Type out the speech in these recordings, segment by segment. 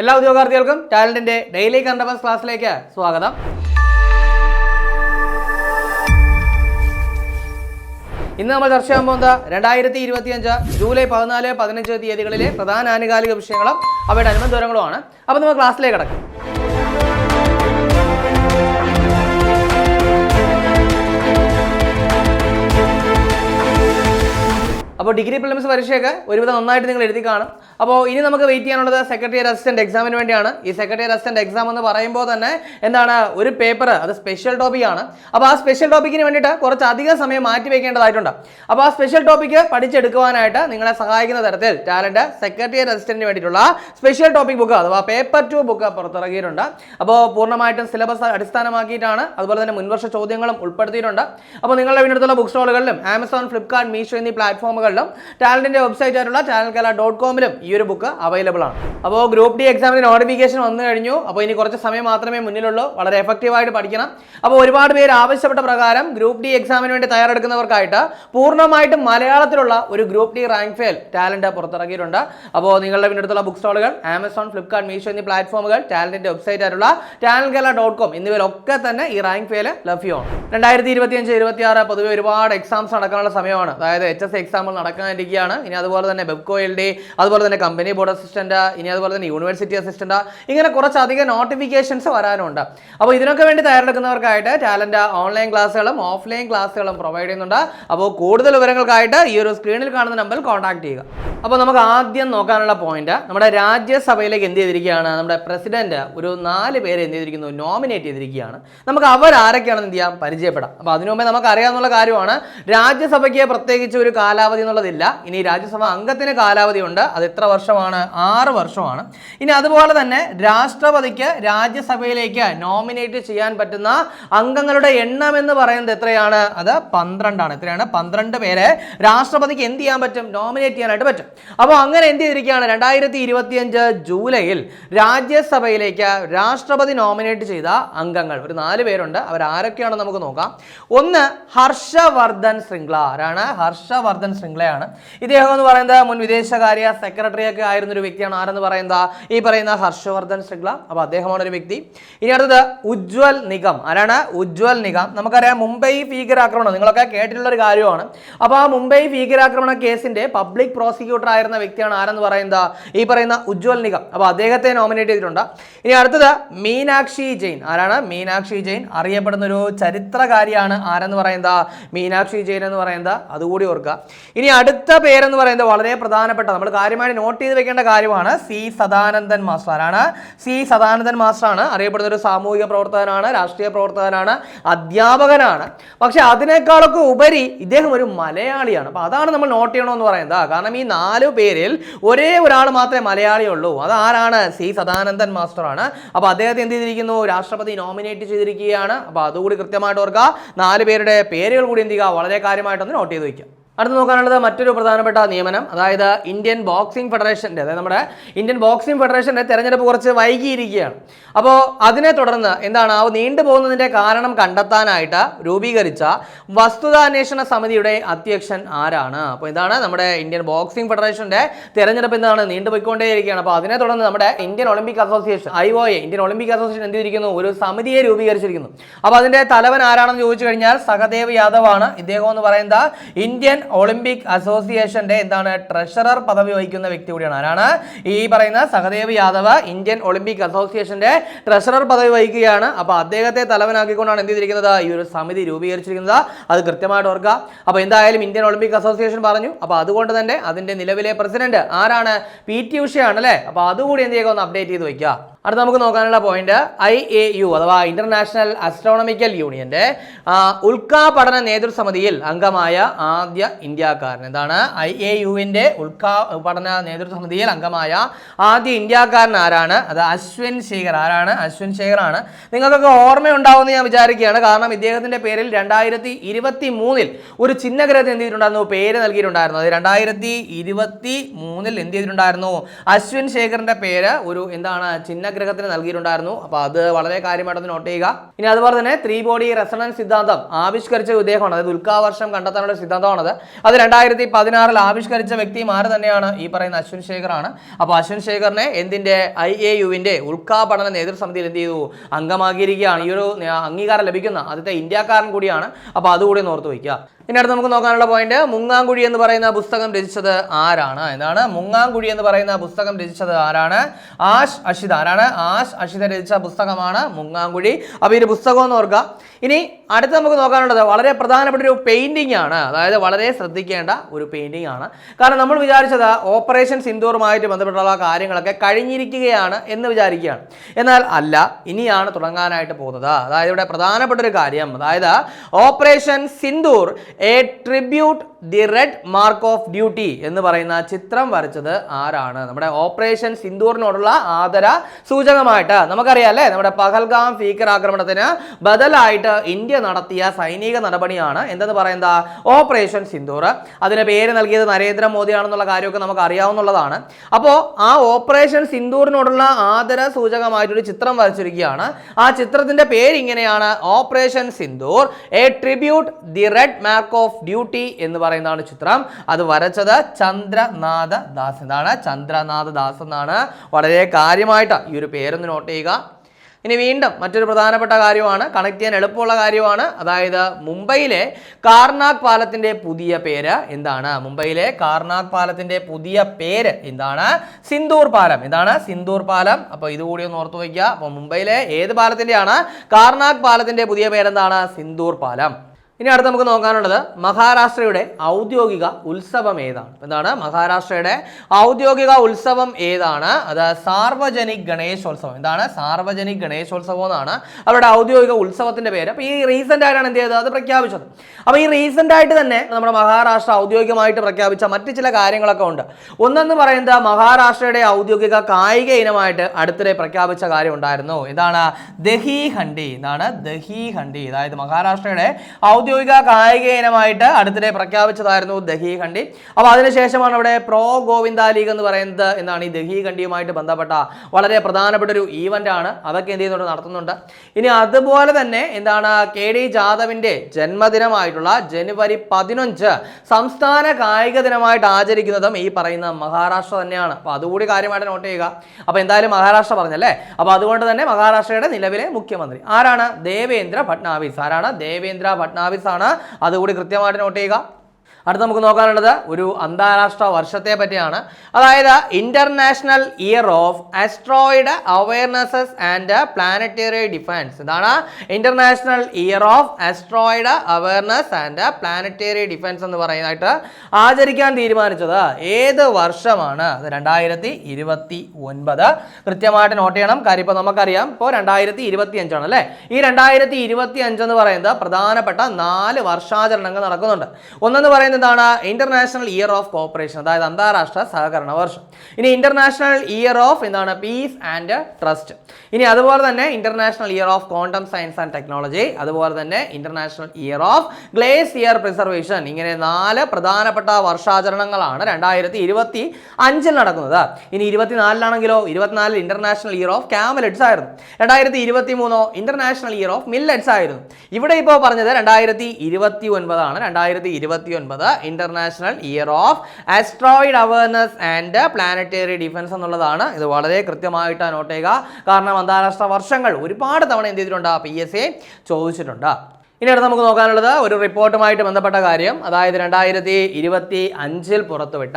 എല്ലാ ഉദ്യോഗാർത്ഥികൾക്കും ടാലന്റിന്റെ ഡെയിലി കണ്ടബസ് ക്ലാസ്സിലേക്ക് സ്വാഗതം. ഇന്ന് നമ്മൾ ചർച്ച ചെയ്യാൻ പോകുന്നത് രണ്ടായിരത്തി ഇരുപത്തിയഞ്ച് ജൂലൈ പതിനാല് പതിനഞ്ച് തീയതികളിലെ പ്രധാന ആനുകാലിക വിഷയങ്ങളും അവയുടെ അനുബന്ധ വിവരങ്ങളുമാണ്. അപ്പോൾ നമ്മൾ ക്ലാസ്സിലേക്ക് കിടക്കും. അപ്പോൾ ഡിഗ്രി പ്രിലിംസ് പരീക്ഷയൊക്കെ ഒരുവിധം നന്നായിട്ട് നിങ്ങൾ എഴുതി കാണും. അപ്പോൾ ഇനി നമുക്ക് വെയിറ്റ് ചെയ്യാനുള്ളത് സെക്രട്ടറി അസിസ്റ്റന്റ് എക്സാമിന് വേണ്ടിയാണ്. ഈ സെക്രട്ടറി അസിസ്റ്റന്റ് എക്സാം എന്ന് പറയുമ്പോൾ തന്നെ എന്താണ് ഒരു പേപ്പർ അത് സ്പെഷ്യൽ ടോപ്പിക്കാണ് അപ്പോൾ ആ സ്പെഷ്യൽ ടോപ്പിക്കിന് വേണ്ടിയിട്ട് കുറച്ച് അധികം സമയം മാറ്റി വയ്ക്കേണ്ടതായിട്ടുണ്ട് അപ്പോൾ ആ സ്പെഷ്യൽ ടോപ്പിക്ക് പഠിച്ചെടുക്കുവാനായിട്ട് നിങ്ങളെ സഹായിക്കുന്ന തരത്തിൽ ടാലന്റ് സെക്രട്ടറി അസിസ്റ്റന്റിന് വേണ്ടിയിട്ടുള്ള സ്പെഷ്യൽ ടോപ്പിക് ബുക്ക് അഥവാ പേപ്പർ ടു ബുക്ക് പുറത്തിറക്കിയിട്ടുണ്ട്. അപ്പോൾ പൂർണമായിട്ടും സിലബസ് അടിസ്ഥാനമാക്കിയിട്ടാണ്. അതുപോലെ തന്നെ മുൻവർഷ ചോദ്യങ്ങളും ഉൾപ്പെടുത്തിയിട്ടുണ്ട്. അപ്പോൾ നിങ്ങളുടെ വീടിനടുത്തുള്ള ബുക്ക് സ്റ്റോളുകളിലും ആമസോൺ ഫ്ലിപ്കാർട്ട് മീഷോ എന്നീ പ്ലാറ്റ്ഫോമുകളിലും ടാലന്റിന്റെ വെബ്സൈറ്റ് ആയിട്ടുള്ള ടാലൻ കേരള ഡോട്ട് കോമിലും ഈ ഒരു ബുക്ക് അവൈലബിൾ ആണ്. അപ്പോൾ ഗ്രൂപ്പ് ഡി എക്സാമിന് നോട്ടിഫിക്കേഷൻ വന്നു കഴിഞ്ഞു. അപ്പോൾ ഇനി കുറച്ച് സമയം മാത്രമേ മുന്നിലുള്ളൂ. വളരെ എഫക്റ്റീവായിട്ട് പഠിക്കണം. അപ്പോൾ ഒരുപാട് പേര് ആവശ്യപ്പെട്ട പ്രകാരം ഗ്രൂപ്പ് ഡി എക്സാമിന് വേണ്ടി തയ്യാറെടുക്കുന്നവർക്കായിട്ട് പൂർണമായിട്ടും മലയാളത്തിലുള്ള ഒരു group D rank file Talent പുറത്തിറക്കിയിട്ടുണ്ട്. അപ്പോൾ നിങ്ങളുടെ വീടിനടുത്തുള്ള ബുക്ക് സ്റ്റോളുകൾ ആമസോൺ ഫ്ലിപ്കാർട്ട് മീഷോ എന്നീ പ്ലാറ്റ്ഫോമുകൾ ടാലന്റിന്റെ വെബ്സൈറ്റ് ആയിട്ടുള്ള ടാലൻ കേരള ഡോട്ട് കോം എന്നിവയിലൊക്കെ തന്നെ ഈ റാങ്ക് ഫെയിൽ ലഭ്യമാണ്. രണ്ടായിരത്തി ഇരുപത്തിയഞ്ച് ഇരുപത്തി ആറ് പൊതുവെ ഒരുപാട് എക്സാംസ് നടക്കാനുള്ള സമയമാണ്. അതായത് എച്ച് എസ് എക്സാമുകൾ നടക്കാനിരിക്കുകയാണ്. ഇനി അതുപോലെ തന്നെ ഡി അതുപോലെ തന്നെ കമ്പനി ബോർഡ് അസിസ്റ്റന്റ് ഇനി അതുപോലെ തന്നെ യൂണിവേഴ്സിറ്റി അസിസ്റ്റന്റ് ഇങ്ങനെ കുറച്ചധികം നോട്ടിഫിക്കേഷൻസ് വരാനുണ്ട്. അപ്പോൾ ഇതിനൊക്കെ വേണ്ടി തയ്യാറെടുക്കുന്നവർക്കായിട്ട് ടാലന്റ് ഓൺലൈൻ ക്ലാസ്സുകളും ഓഫ്ലൈൻ ക്ലാസ്സുകളും പ്രൊവൈഡ് ചെയ്യുന്നുണ്ട്. അപ്പോൾ കൂടുതൽ വിവരങ്ങൾക്കായിട്ട് ഈ ഒരു സ്ക്രീനിൽ കാണുന്ന നമ്പറിൽ കോൺടാക്ട് ചെയ്യുക. അപ്പോൾ നമുക്ക് ആദ്യം നോക്കാനുള്ള പോയിന്റ് നമ്മുടെ രാജ്യസഭയിലേക്ക് എന്ത് ചെയ്തിരിക്കുകയാണ്? നമ്മുടെ പ്രസിഡന്റ് ഒരു നാല് പേരെ എന്ത് ചെയ്തിരിക്കുന്നു? നോമിനേറ്റ് ചെയ്തിരിക്കുകയാണ്. നമുക്ക് അവർ ആരൊക്കെയാണെന്ന് എന്ത് ചെയ്യാം? പരിചയപ്പെടാം. അപ്പോൾ അതിനു മുമ്പേ നമുക്ക് അറിയാവുന്ന കാര്യമാണ് രാജ്യസഭയ്ക്ക് പ്രത്യേകിച്ച് ഒരു കാലാവധി എന്നുള്ളതില്ല. ഇനി രാജ്യസഭ അംഗത്തിന് കാലാവധി ഉണ്ട്. അത് എത്ര വർഷമാണ്? ആറ് വർഷമാണ്. ഇനി അതുപോലെ തന്നെ രാഷ്ട്രപതിക്ക് രാജ്യസഭയിലേക്ക് നോമിനേറ്റ് ചെയ്യാൻ പറ്റുന്ന അംഗങ്ങളുടെ എണ്ണം എന്ന് പറയുന്നത് എത്രയാണ്? അത് പന്ത്രണ്ടാണ്. എത്രയാണ്? പന്ത്രണ്ട് പേരെ രാഷ്ട്രപതിക്ക് എന്ത് ചെയ്യാൻ പറ്റും? നോമിനേറ്റ് ചെയ്യാനായിട്ട് പറ്റും. അപ്പോൾ അങ്ങനെ എന്ത് ചെയ്തിരിക്കുകയാണ്? രണ്ടായിരത്തി ഇരുപത്തിയഞ്ച് ജൂലൈയിൽ രാജ്യസഭയിലേക്ക് രാഷ്ട്രപതി നോമിനേറ്റ് ചെയ്ത അംഗങ്ങൾ. ഒരു നാല് പേരുണ്ട്. അവർ ആരൊക്കെയാണെന്ന് നമുക്ക് നോക്കാം. ഒന്ന് ഹർഷവർദ്ധൻ ശൃംഗ്ല. ആരാണ്? ഹർഷവർദ്ധൻ ശൃംഗ്ലയാണ് ഇദ്ദേഹം എന്ന് പറയുന്നത് മുൻ വിദേശകാര്യ സെക്രട്ടറി ഒക്കെ ആയിരുന്ന ഒരു വ്യക്തിയാണ്. ആരെന്ന് പറയുന്നത്? ഈ പറയുന്ന ഹർഷവർദ്ധൻ ശൃംഗ്ല. അപ്പോൾ അദ്ദേഹമാണ് ഒരു വ്യക്തി. ഇനി അടുത്തത് ഉജ്വൽ നിഗം. ആരാണ്? ഉജ്വൽ നിഗം. നമുക്കറിയാം മുംബൈ ഭീകരാക്രമണം. നിങ്ങളൊക്കെ കേട്ടിട്ടുള്ള ഒരു കാര്യമാണ്. അപ്പോൾ ആ മുംബൈ ഭീകരാക്രമണ കേസിന്റെ പബ്ലിക് പ്രോസിക്യൂട്ടർ ആയിരുന്ന വ്യക്തിയാണ് ആരെന്ന് പറയുന്നത്? ഈ പറയുന്ന ഉജ്വൽ നിഗം. അപ്പോൾ അദ്ദേഹത്തെ നോമിനേറ്റ് ചെയ്തിട്ടുണ്ട്. ഇനി അടുത്തത് മീനാക്ഷി ജെയിൻ. ആരാണ്? മീനാക്ഷി ജെയിൻ. അറിയപ്പെടുന്ന ഒരു ചരിത്രകാരിയാണ് ആരെന്ന് പറയുന്നത്? മീനാക്ഷി ജെയിൻ എന്ന് പറയുന്നത്. അതുകൂടി ഓർക്കുക. ഇനി അടുത്ത പേരെന്ന് പറയുന്നത് വളരെ പ്രധാനപ്പെട്ട നമ്മൾ കാര്യമായിട്ട് നോട്ട് ചെയ്ത് വെക്കേണ്ട കാര്യമാണ് സി സദാനന്ദൻ മാസ്റ്ററാണ്. സി സദാനന്ദൻ മാസ്റ്ററാണ്. അറിയപ്പെടുന്ന ഒരു സാമൂഹിക പ്രവർത്തകനാണ് രാഷ്ട്രീയ പ്രവർത്തകനാണ് അധ്യാപകനാണ്. പക്ഷെ അതിനേക്കാളൊക്കെ ഉപരി ഇദ്ദേഹം ഒരു മലയാളിയാണ്. അപ്പൊ അതാണ് നമ്മൾ നോട്ട് ചെയ്യണമെന്ന് പറയുന്നത്. കാരണം ഈ നാല് പേരിൽ ഒരേ ഒരാൾ മാത്രമേ മലയാളിയുള്ളൂ. അതാരാണ് സി സദാനന്ദൻ മാസ്റ്ററാണ്. അപ്പൊ അദ്ദേഹത്തെ എന്ത് ചെയ്തിരിക്കുന്നു? രാഷ്ട്രപതി നോമിനേറ്റ് ചെയ്തിരിക്കുകയാണ്. അപ്പൊ അതുകൂടി കൃത്യമായിട്ട് ഓർക്കുക. നാല് പേരുടെ പേരുകൾ കൂടി എന്ത് ചെയ്യുക? വളരെ കാര്യമായിട്ടൊന്ന് നോട്ട് ചെയ്ത് വയ്ക്കുക അടുത്ത് നോക്കാനുള്ളത് മറ്റൊരു പ്രധാനപ്പെട്ട നിയമനം അതായത് ഇന്ത്യൻ ബോക്സിംഗ് ഫെഡറേഷന്റെ അതായത് നമ്മുടെ ഇന്ത്യൻ ബോക്സിംഗ് ഫെഡറേഷന്റെ തെരഞ്ഞെടുപ്പ് കുറച്ച് വൈകിയിരിക്കുകയാണ്. അപ്പോൾ അതിനെ തുടർന്ന് എന്താണ് ആ നീണ്ടു പോകുന്നതിന്റെ കാരണം കണ്ടെത്താനായിട്ട് രൂപീകരിച്ച വസ്തുതാന്വേഷണ സമിതിയുടെ അധ്യക്ഷൻ ആരാണ്? അപ്പോൾ ഇതാണ് നമ്മുടെ ഇന്ത്യൻ ബോക്സിംഗ് ഫെഡറേഷന്റെ തെരഞ്ഞെടുപ്പ് എന്താണ് നീണ്ടുപോയിക്കൊണ്ടേയിരിക്കുകയാണ് അപ്പോൾ അതിനെ തുടർന്ന് നമ്മുടെ Indian Olympic Association I O A Indian Olympic Association എന്ത് ചെയ്തിരിക്കുന്നു? ഒരു സമിതിയെ രൂപീകരിച്ചിരിക്കുന്നു. അപ്പോൾ അതിന്റെ തലവൻ ആരാണെന്ന് ചോദിച്ചു കഴിഞ്ഞാൽ സഹദേവ് യാദവ് ആണ് ഇദ്ദേഹം എന്ന് പറയുന്നത് ഇന്ത്യൻ ഒളിമ്പിക് അസോസിയേഷന്റെ എന്താണ് ട്രഷറർ പദവി വഹിക്കുന്ന വ്യക്തി കൂടിയാണ്. ആരാണ്? ഈ പറയുന്ന സഹദേവ് യാദവ് ഇന്ത്യൻ ഒളിമ്പിക് അസോസിയേഷന്റെ ട്രഷറർ പദവി വഹിക്കുകയാണ്. അപ്പോൾ അദ്ദേഹത്തെ തലവനാക്കിക്കൊണ്ടാണ് എന്ത് ചെയ്തിരിക്കുന്നത്? ഈ ഒരു സമിതി രൂപീകരിച്ചിരിക്കുന്നത്. അത് കൃത്യമായിട്ട് ഓർക്കുക. അപ്പോൾ എന്തായാലും ഇന്ത്യൻ ഒളിമ്പിക് അസോസിയേഷൻ പറഞ്ഞു. അപ്പോൾ അതുകൊണ്ട് തന്നെ അതിന്റെ നിലവിലെ പ്രസിഡന്റ് ആരാണ്? പി ടി ഉഷയാണ് അല്ലേ? അപ്പോൾ അതുകൂടി എന്ത് ചെയ്യുക? ഒന്ന് അപ്ഡേറ്റ് ചെയ്ത് വയ്ക്കുക അടുത്ത നമുക്ക് നോക്കാനുള്ള പോയിന്റ് ഐ എ യു അഥവാ ഇന്റർനാഷണൽ അസ്ട്രോണമിക്കൽ യൂണിയന്റെ ഉൽക്കാപഠന നേതൃസമിതിയിൽ അംഗമായ ആദ്യ ഇന്ത്യക്കാരൻ. എന്താണ്? ഐ എ യുവിന്റെ ഉൽക്കാ പഠന നേതൃസമിതിയിൽ അംഗമായ ആദ്യ ഇന്ത്യക്കാരൻ ആരാണ്? അത് അശ്വിൻ ശേഖർ. ആരാണ്? അശ്വിൻ ശേഖർ ആണ് നിങ്ങൾക്കൊക്കെ ഓർമ്മയുണ്ടാവുമെന്ന് ഞാൻ വിചാരിക്കുകയാണ്. കാരണം ഇദ്ദേഹത്തിന്റെ പേരിൽ രണ്ടായിരത്തി ഇരുപത്തി മൂന്നിൽ ഒരു ചിഹ്നഗ്രഹത്തിന് എന്ത് ചെയ്തിട്ടുണ്ടായിരുന്നു? പേര് നൽകിയിട്ടുണ്ടായിരുന്നു. അത് രണ്ടായിരത്തി ഇരുപത്തി മൂന്നിൽ എന്ത് ചെയ്തിട്ടുണ്ടായിരുന്നു? അശ്വിൻ ശേഖറിന്റെ പേര് ഒരു എന്താണ്? ചിഹ്നഗ്രഹ ഗ്രഹത്തിന് നൽകിയിട്ടുണ്ടായിരുന്നു. അപ്പോൾ അത് വളരെ കാര്യമായിട്ടൊന്ന് നോട്ട് ചെയ്യുക. ഇനി അതുപോലെ തന്നെ ത്രീ ബോഡി റെസണൻസ് സിദ്ധാന്തം ആവിഷ്കരിച്ച ഉദ്ദേഹമാണ് അതായത് ഉൽക്കാവർഷം കണ്ടെത്താനുള്ള സിദ്ധാന്തമാണത്. അത് രണ്ടായിരത്തി പതിനാറിൽ ആവിഷ്കരിച്ച വ്യക്തിയും ആര് തന്നെയാണ്? ഈ പറയുന്ന അശ്വിൻ ശേഖറാണ്. അപ്പോൾ അശ്വിൻ ശേഖറിനെ എന്തിന്റെ? ഐ എ യുവിന്റെ ഉൾക്കാ പഠന നേതൃസമിതിയിൽ എന്ത് ചെയ്തു? അംഗമാക്കിയിരിക്കുകയാണ്. ഈ ഒരു അംഗീകാരം ലഭിക്കുന്ന ആദ്യത്തെ ഇന്ത്യക്കാരൻ കൂടിയാണ്. അപ്പോൾ അതുകൂടി ഓർത്ത് വയ്ക്കുക. ഇനി അടുത്ത് നമുക്ക് നോക്കാനുള്ള പോയിന്റ് മുങ്ങാങ്കുഴി എന്ന് പറയുന്ന പുസ്തകം രചിച്ചത് ആരാണ്? എന്താണ്? മുങ്ങാങ്കുഴി എന്ന് പറയുന്ന പുസ്തകം രചിച്ചത് ആരാണ്? ആഷ് അഷിത. ആരാണ്? ആഷ് അഷിത രചിച്ച പുസ്തകമാണ് മുങ്ങാങ്കുഴി. അപ്പോൾ ഈ പുസ്തകം എന്ന് ഓർക്കുക. ഇനി അടുത്ത് നമുക്ക് നോക്കാനുള്ളത് വളരെ പ്രധാനപ്പെട്ട ഒരു പെയിന്റിംഗ് ആണ്. അതായത് വളരെ ശ്രദ്ധിക്കേണ്ട ഒരു പെയിന്റിംഗ് ആണ്. കാരണം നമ്മൾ വിചാരിച്ചത് ഓപ്പറേഷൻ സിന്ദൂറുമായിട്ട് ബന്ധപ്പെട്ടുള്ള കാര്യങ്ങളൊക്കെ കഴിഞ്ഞിരിക്കുകയാണ് എന്ന് വിചാരിക്കുകയാണ്. എന്നാൽ അല്ല ഇനിയാണ് തുടങ്ങാനായിട്ട് പോകുന്നത്. അതായത് ഇവിടെ പ്രധാനപ്പെട്ട ഒരു കാര്യം. അതായത് operation Sindoor a tribute the red mark of duty എന്ന് പറയുന്ന ചിത്രം വരച്ചത് ആരാണ്? നമ്മുടെ ഓപ്പറേഷൻ സിന്ദൂറിനോടുള്ള ആദര സൂചകമായിട്ട് നമുക്കറിയാം അല്ലേ? നമ്മുടെ പഹൽഗാം ഫീക്കർ ആക്രമണത്തിന് ബദലായിട്ട് ഇന്ത്യ നടത്തിയ സൈനിക നടപടിയാണ്. എന്തെന്ന് പറയുന്നത്? ഓപ്പറേഷൻ സിന്ദൂർ. അതിന് പേര് നൽകിയത് നരേന്ദ്രമോദിയാണെന്നുള്ള കാര്യമൊക്കെ നമുക്ക് അറിയാവുന്നതാണ് അപ്പോൾ ആ ഓപ്പറേഷൻ സിന്ദൂറിനോടുള്ള ആദര സൂചകമായിട്ടൊരു ചിത്രം വരച്ചിരിക്കുകയാണ്. ആ ചിത്രത്തിന്റെ പേര് ഇങ്ങനെയാണ് operation Sindoor a tribute the red mark of duty എന്ന് പറയുന്നതാണ് ചിത്രം. അത് വരച്ചത് ചന്ദ്രനാഥ ദാസ് എന്താണ് ചന്ദ്രനാഥ ദാസ് എന്നാണ്. വളരെ കാര്യമായിട്ട് ഈ ഒരു പേരൊന്ന് നോട്ട് ചെയ്യുക. ഇനി വീണ്ടും മറ്റൊരു പ്രധാനപ്പെട്ട കാര്യമാണ്. കണക്ട് ചെയ്യാൻ എളുപ്പമുള്ള കാര്യമാണ്. അതായത് മുംബൈയിലെ കാർനാഗ് പാലത്തിന്റെ പുതിയ പേര് എന്താണ്? മുംബൈയിലെ കാർനാഗ് പാലത്തിന്റെ പുതിയ പേര് എന്താണ്? സിന്ദൂർ പാലം. എന്താണ്? സിന്ദൂർ പാലം. അപ്പോൾ ഇതുകൂടി ഒന്ന് ഓർത്തു വയ്ക്കുക. അപ്പോൾ മുംബൈയിലെ ഏത് പാലത്തിന്റെയാണ്? കാർനാഗ് പാലത്തിന്റെ പുതിയ പേരെന്താണ്? സിന്ദൂർ പാലം. ഇനി അടുത്ത് നമുക്ക് നോക്കാനുള്ളത് മഹാരാഷ്ട്രയുടെ ഔദ്യോഗിക ഉത്സവം ഏതാണ്? എന്താണ്? മഹാരാഷ്ട്രയുടെ ഔദ്യോഗിക ഉത്സവം ഏതാണ്? അത് സാർവജനിക് ഗണേശോത്സവം. എന്താണ്? സാർവജനിക് ഗണേശോത്സവം എന്നാണ് അവരുടെ ഔദ്യോഗിക ഉത്സവത്തിന്റെ പേര്. അപ്പോൾ ഈ റീസെന്റ് ആയിട്ടാണ് എന്ത് ചെയ്തത്? അത് പ്രഖ്യാപിച്ചത്. അപ്പോൾ ഈ റീസെന്റ് ആയിട്ട് തന്നെ നമ്മുടെ മഹാരാഷ്ട്ര ഔദ്യോഗികമായിട്ട് പ്രഖ്യാപിച്ച മറ്റു ചില കാര്യങ്ങളൊക്കെ ഉണ്ട്. ഒന്നെന്ന് പറയുന്നത് മഹാരാഷ്ട്രയുടെ ഔദ്യോഗിക കായിക ഇനമായിട്ട് അടുത്തിടെ പ്രഖ്യാപിച്ച കാര്യം ഉണ്ടായിരുന്നു. ഇതാണ് ദഹി ഹണ്ടി. എന്താണ്? ദഹി ഹണ്ടി. അതായത് മഹാരാഷ്ട്രയുടെ ഔദ്യോഗിക കായിക ഇനമായിട്ട് അടുത്തിടെ പ്രഖ്യാപിച്ചതായിരുന്നു ദഹി ഖണ്ഡി അപ്പോൾ അതിനുശേഷമാണ് അവിടെ പ്രോ ഗോവിന്ദ ലീഗ് എന്ന് പറയുന്നത് എന്നാണ് ഈ ദഹി ഖണ്ഡിയുമായിട്ട് ബന്ധപ്പെട്ട വളരെ പ്രധാനപ്പെട്ട ഒരു ഈവന്റ് ആണ്. അതൊക്കെ എന്ത് ചെയ്യുന്നുണ്ട്? നടത്തുന്നുണ്ട്. ഇനി അതുപോലെ തന്നെ എന്താണ് കെ ഡി ജാദവിന്റെ ജന്മദിനമായിട്ടുള്ള ജനുവരി പതിനഞ്ച് സംസ്ഥാന കായിക ദിനമായിട്ട് ആചരിക്കുന്നതും ഈ പറയുന്ന മഹാരാഷ്ട്ര തന്നെയാണ്. അപ്പോൾ അതുകൂടി കാര്യമായിട്ട് നോട്ട് ചെയ്യുക. അപ്പോൾ എന്തായാലും മഹാരാഷ്ട്ര പറഞ്ഞല്ലേ? അപ്പോൾ അതുകൊണ്ട് തന്നെ മഹാരാഷ്ട്രയുടെ നിലവിലെ മുഖ്യമന്ത്രി ആരാണ്? ദേവേന്ദ്ര ഫട്നാവിസ് ആരാണ്? ദേവേന്ദ്ര ഫട്നാവിസ് ആണ്. അതുകൂടി കൃത്യമായിട്ട് നോട്ട് ചെയ്യുക. അടുത്ത നമുക്ക് നോക്കാനുള്ളത് ഒരു അന്താരാഷ്ട്ര വർഷത്തെ പറ്റിയാണ്. അതായത് international year of asteroid awarenesses and planetary defence ഇതാണ് international year of asteroid awareness and planetary defence എന്ന് പറയുന്നതായിട്ട് ആചരിക്കാൻ തീരുമാനിച്ചത്. ഏത് വർഷമാണ്? അത് രണ്ടായിരത്തി ഇരുപത്തി ഒൻപത് കൃത്യമായിട്ട് നോട്ട് ചെയ്യണം. കാര്യം ഇപ്പോൾ നമുക്കറിയാം ഇപ്പോൾ രണ്ടായിരത്തി ഇരുപത്തി അഞ്ചാണ് അല്ലേ? ഈ രണ്ടായിരത്തി ഇരുപത്തി അഞ്ചെന്ന് പറയുന്നത് പ്രധാനപ്പെട്ട നാല് വർഷാചരണങ്ങൾ നടക്കുന്നുണ്ട്. ഒന്നെന്ന് പറയുന്നത് എന്താണ് ഇന്റർനാഷണൽ ഇയർ ഓഫ് കോപ്പറേഷൻ അതായത് അന്താരാഷ്ട്ര സഹകരണ വർഷം. ഇനി ഇന്റർനാഷണൽ ഇയർ ഓഫ് എന്താണ്? പീസ് ആൻഡ് ട്രസ്റ്റ് ഇനി അതുപോലെ തന്നെ international year of quantum science and technology അതുപോലെ തന്നെ international year of glacier preservation ഇങ്ങനെ നാല് പ്രധാനപ്പെട്ട വർഷാചരണങ്ങളാണ് രണ്ടായിരത്തി ഇരുപത്തി അഞ്ചിൽ നടക്കുന്നത്. ഇനി ഇരുപത്തിനാലിലാണെങ്കിലോ ഇരുപത്തിനാലിൽ ഇന്റർനാഷണൽ ഇയർ ഓഫ് ക്യാമലറ്റ്സ് ആയിരുന്നു. രണ്ടായിരത്തി ഇരുപത്തി മൂന്നോ ഇന്റർനാഷണൽ ഇയർ ഓഫ് മില്ലറ്റ്സ് ആയിരുന്നു. ഇവിടെ ഇപ്പോൾ പറഞ്ഞത് രണ്ടായിരത്തി ഇരുപത്തി ഒൻപതാണ് രണ്ടായിരത്തി ഇരുപത്തി ഒൻപത് international year of asteroid awareness and planetary defence എന്നുള്ളതാണ്. ഇത് വളരെ കൃത്യമായിട്ട് നോട്ട് ചെയ്യുക കാരണം അന്താരാഷ്ട്ര വർഷങ്ങൾ ഒരുപാട് തവണ എന്ത് ചെയ്തിട്ടുണ്ട് പി എസ് എ ചോദിച്ചിട്ടുണ്ട്. ഇനി അടുത്ത് നമുക്ക് നോക്കാനുള്ളത് ഒരു റിപ്പോർട്ടുമായിട്ട് ബന്ധപ്പെട്ട കാര്യം. അതായത് രണ്ടായിരത്തി ഇരുപത്തി അഞ്ചിൽ പുറത്തുവിട്ട